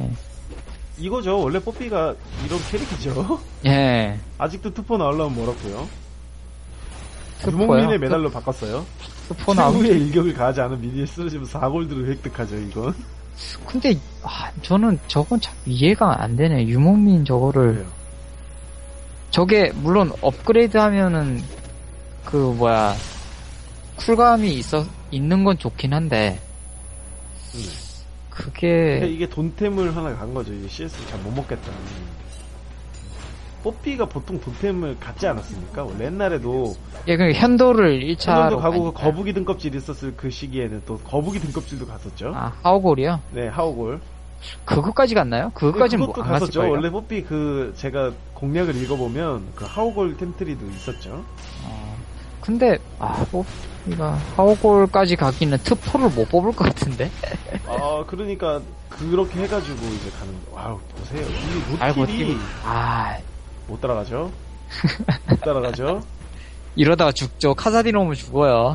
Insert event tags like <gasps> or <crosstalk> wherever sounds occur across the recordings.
예. 이거죠. 원래 뽀삐가 이런 캐릭이죠. <laughs> 예. 아직도 투포 나오려면 멀었고요. 유목민의 메달로 바꿨어요. 스포 나오고. 최후의 일격을 가하지 않은 미니에 쓰러지면 4골드를 획득하죠, 이건. 근데, 아, 저는 저건 참 이해가 안 되네. 유목민 저거를. 그래요. 저게, 물론 업그레이드 하면은, 그, 뭐야, 쿨감이 있어, 있는 건 좋긴 한데, 음. 그게, 이게 돈템을 하나 간 거죠. 이게 CS 잘못 먹겠다. 뽀삐가 보통 돈템을 갖지 않았습니까? 원래 옛날에도 예, 그 현도를 1차로. 천년도 가고 그 거북이 등껍질 있었을 그 시기에는 또 거북이 등껍질도 갔었죠. 아, 하오골이요? 네, 하오골. 그거까지 갔나요? 그거까지는 그것도 뭐안 갔었죠. 갔을걸요? 원래 뽀삐 그 제가 공략을 읽어보면 그 하오골 템트리도 있었죠. 어, 근데, 아, 뭐, 이가 하오골까지 가기는 트포를 못 뽑을 것 같은데? 아 그러니까 그렇게 해가지고 이제 가는. 와우 보세요. 이잘 노틸이 버티고. 아, 못 따라가죠. 못 따라가죠. <laughs> 이러다가 죽죠. 카사딘 오면 죽어요.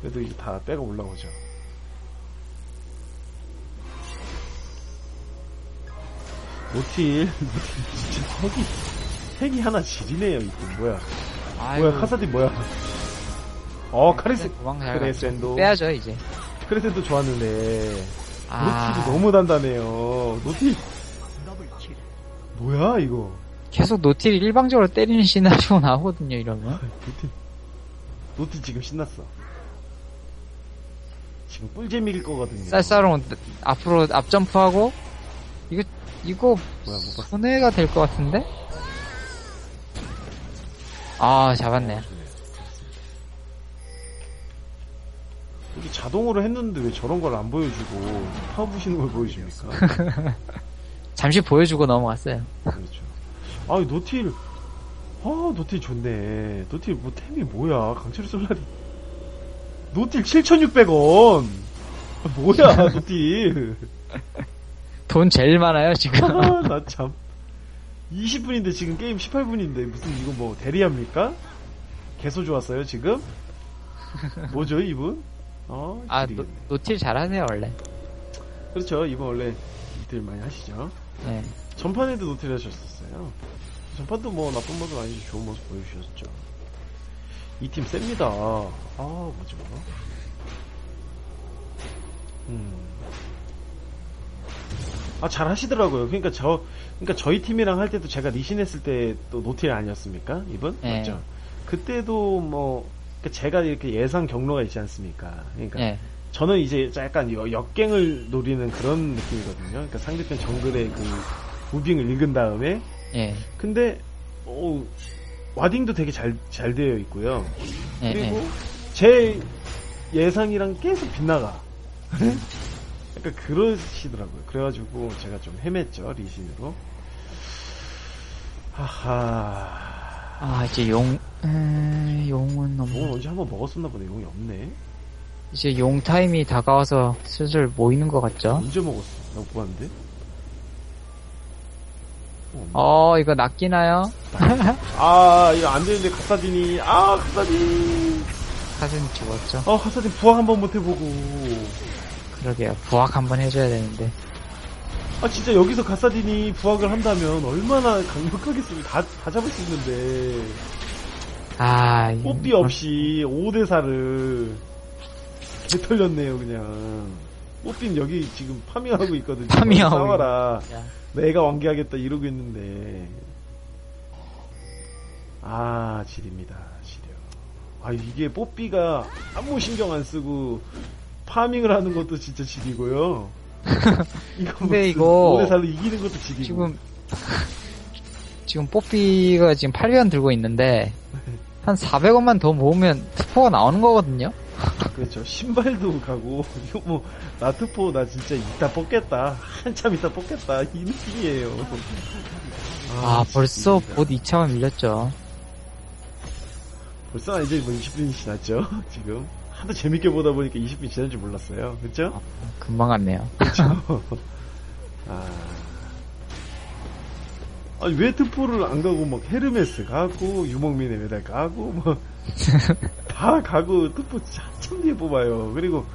그래도 이제 다 빼고 올라오죠. 노틸, <laughs> 노틸 진짜 핵이, 핵이 하나 지리네요, 이거. 뭐야. 아이고, 뭐야, 카사딘 뭐야. 어, 카리스, 도망 잘 크레센도. 빼야죠, 이제. 크레센도 좋았는데. 아, 노틸이 너무 단단해요. 노틸. 뭐야, 이거. 계속 노틸이 일방적으로 때리는 시나리오 나오거든요, 이러면. <laughs> 노틸. 노틸 지금 신났어. 지금 꿀잼일 거거든요. 쌀쌀한 앞으로 앞점프하고, 이거, 이거, 뭐야, 못 봤어. 손해가 될 것 같은데? 아, 잡았네. 이게 자동으로 했는데 왜 저런 걸 안 보여주고 파워 부시는 걸 보여줍니까? <laughs> 잠시 보여주고 넘어갔어요. 그렇죠. 아, 노틸. 아, 노틸 좋네. 노틸 뭐 템이 뭐야? 강철 솔라리. 노틸 7,600원. 아, 뭐야, <laughs> 노틸. 돈 제일 많아요, 지금. 아, 나 참. 20분인데 지금 게임 18분인데 무슨 이거 뭐 대리합니까? 개소 좋았어요, 지금? 뭐죠, 이분? 어, 아, 노. 노틸 잘하세요, 원래. 그렇죠. 이분 원래 이들 많이 하시죠. 네. 전판에도 노틸 하셨었어요. 전판도 뭐 나쁜 모습 아니지 좋은 모습 보여주셨죠. 이 팀 셉니다. 아, 뭐지, 뭐. 음. 아, 잘 하시더라고요. 그러니까 저, 그러니까 저희 팀이랑 할 때도 제가 리신 했을 때 또 노틸 아니었습니까? 이분? 네. 맞죠? 그때도 뭐, 제가 이렇게 예상 경로가 있지 않습니까? 그러니까 네. 저는 이제 약간 이 역갱을 노리는 그런 느낌이거든요. 그러니까 상대편 정글의 그 무빙을 읽은 다음에 예. 근데 어, 와딩도 되게 잘 잘 되어 있고요. 예, 그리고 예. 제 예상이랑 계속 빗나가. <laughs> 약간 그러시더라고요. 그래가지고 제가 좀 헤맸죠 리신으로. 하하. 아, 이제 용, 에, 용은 너무, 뭐 언제 한번 먹었었나 보네. 용이 없네. 이제 용 타임이 다가와서 슬슬 모이는 것 같죠? 언제 먹었어? 나못 봤는데. 어. 어, 이거 낚이나요? 아, 이거 안 되는데, 카사딘이. 아, 카사딘. 사진 죽었죠? 아, 카사딘 부학 한번 못 해보고. 그러게요. 부학 한번 해줘야 되는데. 아, 진짜 여기서 카사딘이 부학을 한다면 얼마나 강력하겠습니까? 다, 다 잡을 수 있는데. 아, 이- 뽀삐 없이 5대4를 개 털렸네요, 그냥. 뽀삐는 여기 지금 파밍하고 있거든요. 파밍하고 싸워라. 야. 내가 완개하겠다 이러고 있는데. 아, 지립니다, 지려. 아, 이게 뽀삐가 아무 신경 안 쓰고 파밍을 하는 것도 진짜 지리고요. <laughs> 이거 근데 이거 5대4로 이기는 것도 지리고. 지금, <laughs> 지금 뽀삐가 지금 8위안 들고 있는데, 한 400원만 더 모으면 트포가 나오는 거거든요? <laughs> 그렇죠. 신발도 가고, 이거 뭐, 나트포 나 진짜 이따 뽑겠다. 한참 이따 뽑겠다. 이 느낌이에요. 아, 벌써 진짜. 곧 2차가 밀렸죠. 벌써 이제 뭐 20분이 지났죠. 지금. 하도 재밌게 보다 보니까 20분이 지난 줄 몰랐어요. 그쵸? 금방 갔네요. <laughs> 아. 아니, 왜 트포를 안 가고, 막, 헤르메스 가고, 유목민의 메달 가고, 뭐, <laughs> 다 가고, 트포 한참 뒤에 뽑아요. 그리고,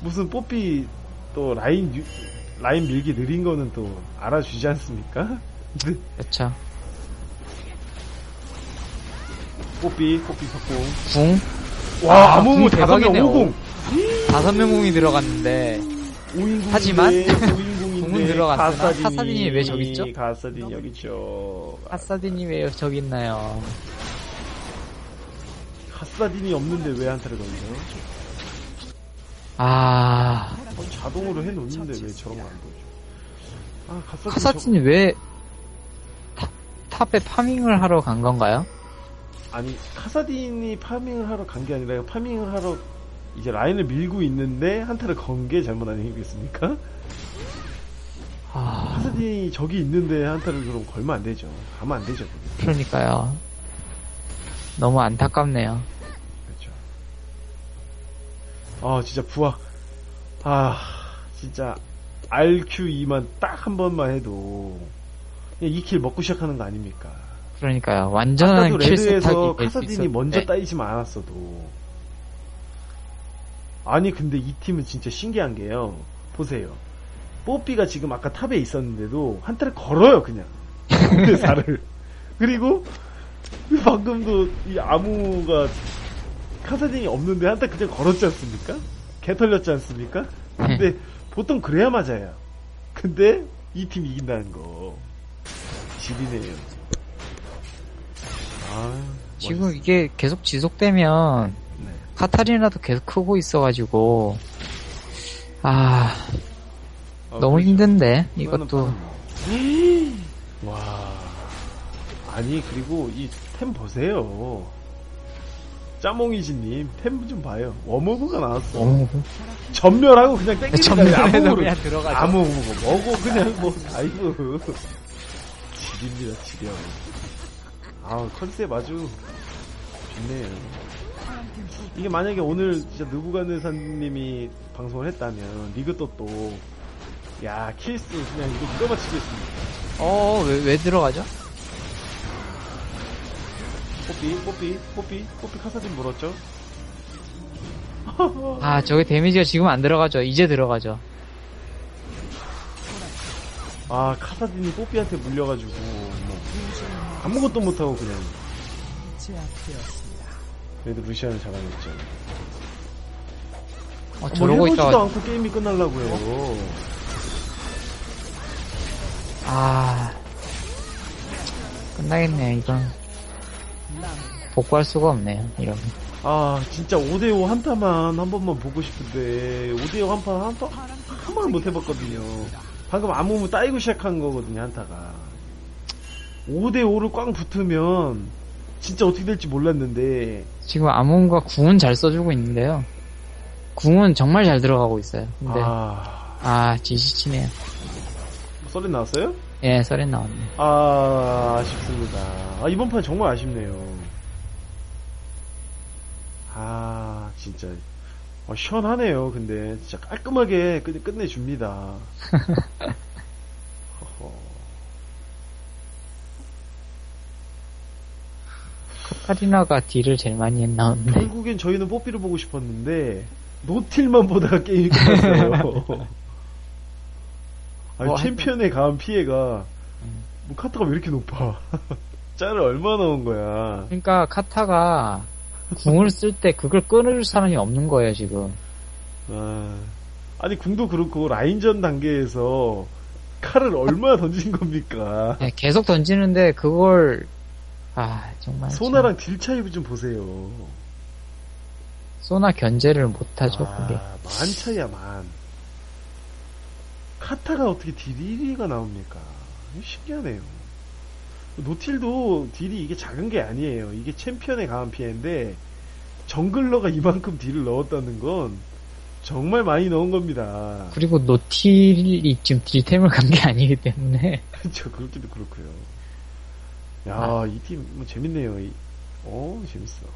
무슨 뽀삐, 또, 라인, 유- 라인 밀기 느린 거는 또 알아주지 않습니까? <laughs> 네. 그렇죠. 뽀삐, 뽀삐 석공. 궁 와, 아, 아무무 궁 다섯 명 대박이네요. 오공. 다섯 명 궁이 들어갔는데 5인궁인데, 하지만 5인궁인데, 궁은 들어갔으나 카사딘이 왜 저기 있죠? 가사딘 여기 있죠. 아사디님 왜 저기 있나요? 가사딘이 없는데 왜 한타를 던져? 아 어, 자동으로 해놓는데 왜 저런 거안 보여줘? 아, 가사딘. 카사딘이 왜 탑, 탑에 파밍을 하러 간 건가요? 아니, 카사딘이 파밍을 하러 간 게 아니라 파밍을 하러 이제 라인을 밀고 있는데 한타를 건 게 잘못 아니겠습니까? 아 카사딘이 저기 있는데 한타를 그럼 걸면 안 되죠. 가면 안 되죠. 그러니까요. 너무 안타깝네요. 그렇죠. 아, 진짜 부하. 아, 진짜 RQ2만 딱 한 번만 해도 그냥 2킬 먹고 시작하는 거 아닙니까? 그러니까요. 완전한 레드에서 카사딘이. 먼저 따이지만 않았어도 아니 근데 이 팀은 진짜 신기한 게요. 보세요. 뽀삐가 지금 아까 탑에 있었는데도 한타를 걸어요 그냥 <laughs> 사를 그리고 방금도 이 아무가 카사딘이 없는데 한타 그냥 걸었지 않습니까? 개 털렸지 않습니까? 네. 근데 보통 그래야 맞아요. 근데 이 팀 이긴다는 거 지리네요. 아, 지금 이게 계속 지속되면 네. 카타리나도 계속 크고 있어가지고 아 아, 너무 그렇죠. 힘든데 이것도. 바로- <gasps> 와 아니 그리고 이 템 보세요. 짜몽이지님 템 좀 봐요. 워머그가 나왔어 너무 전멸하고 그냥 땡기는 거야 <laughs> 그냥 들어가죠. 아무 먹어 그냥 뭐 다이브 지립니다 지려 아 컨셉 아주 좋네요 이게 만약에 오늘 진짜 느부가네사님이 방송을 했다면 리그 또또 야 킬스 그냥 이거 누가 맞추겠습니까 어왜 왜 들어가죠? 뽀삐 뽀삐 뽀삐 뽀삐 카사딘 물었죠 아 저게 데미지가 지금 안 들어가죠. 이제 들어가죠. 아 카사딘이 뽀삐한테 물려가지고 뭐 아무것도 못하고 그냥 그래도 루시안을 잡아냈죠. 어, 뭐 저러고 해보지도 있다가 않고 게임이 끝날라고요. 아 끝나겠네요. 이건. 복구할 수가 없네요. 이러면. 아 진짜 5대5 한타만 한 번만 보고 싶은데 5대5 한판 한판 한 번을 못 해봤거든요. 방금 아무무 따이고 시작한 거거든요 한타가 5대5를 꽝 붙으면 진짜 어떻게 될지 몰랐는데 지금 아몬과 궁은 잘 써주고 있는데요. 궁은 정말 잘 들어가고 있어요. 근데 아 아 지지치네요. 썰이 나왔어요? 예, 썰이 나왔네. 아, 아쉽습니다. 아, 이번 판 정말 아쉽네요. 아, 진짜. 어, 시원하네요, 근데. 진짜 깔끔하게 끝, 끝내줍니다. <laughs> 카타리나가 딜을 제일 많이 했나는데 결국엔 저희는 뽀삐를 보고 싶었는데, 노틸만 보다가 게임이 끝났어요. <laughs> <laughs> 아니, 뭐, 챔피언에 가한 피해가, 뭐, 카트가 왜 이렇게 높아? <laughs> 짤을 얼마 넣은 거야? 그러니까 카타가 궁을 쓸 때 그걸 끊어줄 사람이 없는 거예요 지금. 아, 아니 궁도 그렇고 라인전 단계에서 칼을 얼마나 던진 겁니까? 예, 계속 던지는데 그걸 아 정말 참 소나랑 딜 차이 좀 보세요. 소나 견제를 못하죠 그게. 아, 만 차이야 만. 카타가 어떻게 딜 1위가 나옵니까? 신기하네요. 노틸도 딜이 이게 작은 게 아니에요. 이게 챔피언에 강한 피해인데 정글러가 이만큼 딜을 넣었다는 건 정말 많이 넣은 겁니다. 그리고 노틸이 지금 딜템을 간 게 아니기 때문에 <laughs> 그렇죠. 그렇기도 그렇고요. 야, 아. 이팀뭐 재밌네요. 이- 어, 재밌어.